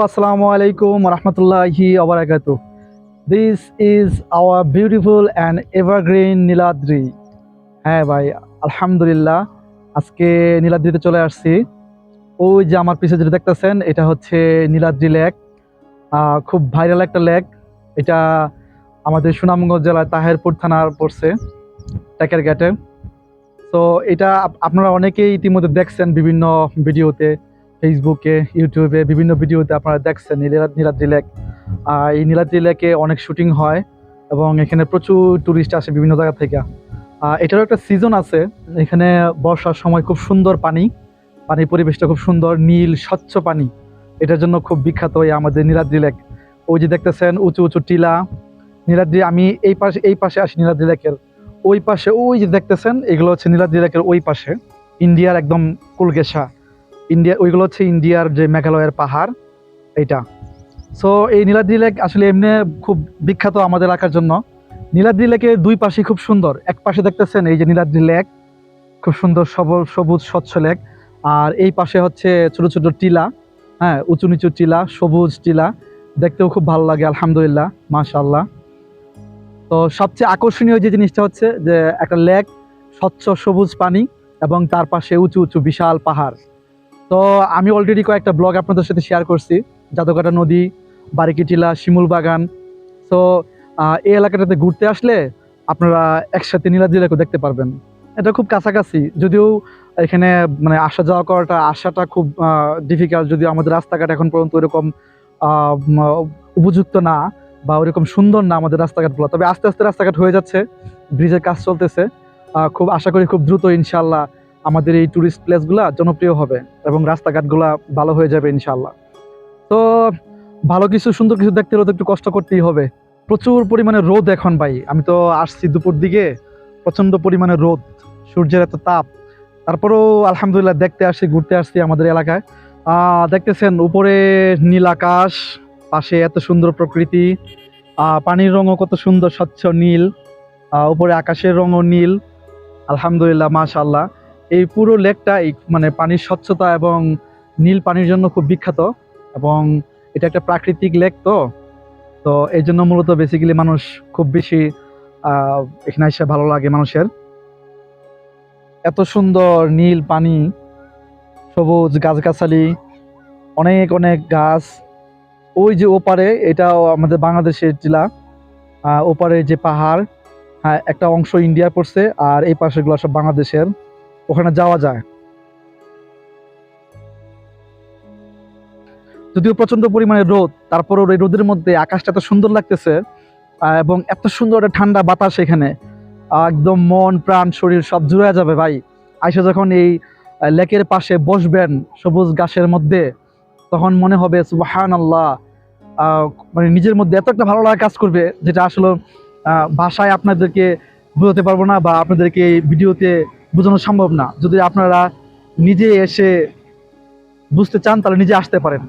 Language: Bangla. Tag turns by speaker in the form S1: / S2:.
S1: Hello, আলাইকুম alaikum warahmatullahi wabarakatuh. This is our beautiful and Niladri হ্যাঁ ভাই আলহামদুলিল্লাহ আজকে নীলাদ্রিতে চলে আসছি। ওই যে আমার পিছে যেটা দেখতেছেন এটা হচ্ছে নীলাদ্রি লেক। খুব ভাইরাল একটা লেক। এটা আমাদের সুনামগঞ্জ জেলায় তাহেরপুর থানার পড়ছে টেকের ঘাটে তো এটা আপ- আপনারা অনেকেই ইতিমধ্যে দেখছেন বিভিন্ন ভিডিওতে। ফেসবুকে ইউটিউবে বিভিন্ন ভিডিওতে আপনারা দেখছেন নীলা- নীলাদ্রি লেক। আর এই নীলাদ্রি লেকে অনেক শুটিং হয় এবং এখানে প্রচুর ট্যুরিস্ট আসে বিভিন্ন জায়গা থেকে। এটারও একটা সিজন আছে। এখানে বর্ষার সময় খুব সুন্দর পানি। পানির পরিবেশটা খুব সুন্দর, নীল, স্বচ্ছ পানি। এটার জন্য খুব বিখ্যাত এই আমাদের নীলাদ্রি লেক। ওই যে দেখতেছেন, উঁচু উঁচু টিলা। নীলাদ্রি, আমি এই পাশে এই পাশে আসি নীলাদ্রি লেকের। ওই পাশে, ওই যে দেখতেছেন, এগুলো হচ্ছে নীলাদ্রি লেকের ওই পাশে। ইন্ডিয়ার একদম কুলগেশা ইন্ডিয়া, ওইগুলো হচ্ছে ইন্ডিয়ার যে মেঘালয়ের পাহাড়, এইটা। সো এই নীলাদ্রি লেক আসলে এমনি খুব বিখ্যাত আমাদের এলাকার জন্য। নীলাদ্রি লেকের দুই পাশে খুব সুন্দর। এক পাশে দেখতেছেন এই যে নীলাদ্রি লেক, খুব সুন্দর সবল, সবুজ, স্বচ্ছ লেক। আর এই পাশে হচ্ছে ছোট ছোট টিলা হ্যাঁ উঁচু, নিচু টিলা, সবুজ টিলা। দেখতেও খুব ভালো লাগে, আলহামদুলিল্লাহ, মাশাআল্লাহ। তো সবচেয়ে আকর্ষণীয় যে জিনিসটা হচ্ছে যে একটা লেক, স্বচ্ছ সবুজ পানি এবং তার পাশে উঁচু উঁচু বিশাল পাহাড়। তো আমি অলরেডি কয়েকটা ব্লগ আপনাদের সাথে শেয়ার করছি। জাদুকাটা নদী, বারিকিটিলা, শিমুল বাগান। তো এই এলাকাটাতে ঘুরতে আসলে আপনারা একসাথে নীলাদ্রি লেকও দেখতে পারবেন। এটা খুব কাছাকাছি। যদিও এখানে মানে আসা যাওয়া করাটা, আসাটা খুব ডিফিকাল্ট যদিও আমাদের রাস্তাঘাট এখন পর্যন্ত ওইরকম উপযুক্ত না বা ওইরকম সুন্দর না আমাদের রাস্তাঘাটগুলো। তবে আস্তে আস্তে রাস্তাঘাট হয়ে যাচ্ছে। ব্রিজের কাজ চলতেছে। খুব, আশা করি খুব দ্রুত ইনশাল্লাহ আমাদের এই টুরিস্ট প্লেসগুলা জনপ্রিয় হবে এবং রাস্তাঘাটগুলা ভালো হয়ে যাবে ইনশাল্লাহ তো, ভালো কিছু, সুন্দর কিছু দেখতে হলে তো একটু কষ্ট করতেই হবে। প্রচুর পরিমাণে রোদ এখন ভাই। আমি তো আসছি দুপুর দিকে প্রচণ্ড পরিমাণে রোদ, সূর্যের এত তাপ। তারপরেও আলহামদুলিল্লাহ দেখতে আসছি, ঘুরতে আসছি আমাদের এলাকায়। দেখতেছেন উপরে নীল আকাশ, পাশে এত সুন্দর প্রকৃতি। পানির রঙও কত সুন্দর, স্বচ্ছ নীল। উপরে আকাশের রঙও নীল। আলহামদুলিল্লাহ মাশাল্লাহ এই পুরো লেকটা এই মানে পানির স্বচ্ছতা এবং নীল পানির জন্য খুব বিখ্যাত এবং এটা একটা প্রাকৃতিক লেক তো। তো এই জন্য মূলত বেসিক্যালি মানুষ খুব বেশি এখানে এসে ভালো লাগে মানুষের। এত সুন্দর নীল পানি, সবুজ গাছগাছালি, অনেক অনেক গাছ। ওই যে ওপারে, এটাও আমাদের বাংলাদেশের জেলা ওপারে যে পাহাড় হ্যাঁ একটা অংশ ইন্ডিয়া পড়ছে আর এই পাশেগুলো সব বাংলাদেশের। ওখানে যাওয়া যায়। যদিও প্রচণ্ড পরিমাণে রোদ, তারপরও এই রোদের মধ্যে আকাশটা এত সুন্দর লাগতেছে এবং এত সুন্দর একটা ঠান্ডা বাতাস এখানে। একদম মন, প্রাণ, শরীর সব জুড়ে যাবে ভাই। আইসা যখন এই লেকের পাশে বসবেন সবুজ গাছের মধ্যে, তখন মনে হবে সুবাহান আল্লাহ মানে নিজের মধ্যে এত একটা ভালো লাগা কাজ করবে, যেটা আসলে ভাষায় আপনাদেরকে বোঝাতে পারব না বা আপনাদেরকে এই ভিডিওতে বোঝানো সম্ভব না। যদি আপনারা নিজে এসে বুঝতে চান তাহলে নিজে আসতে পারেন।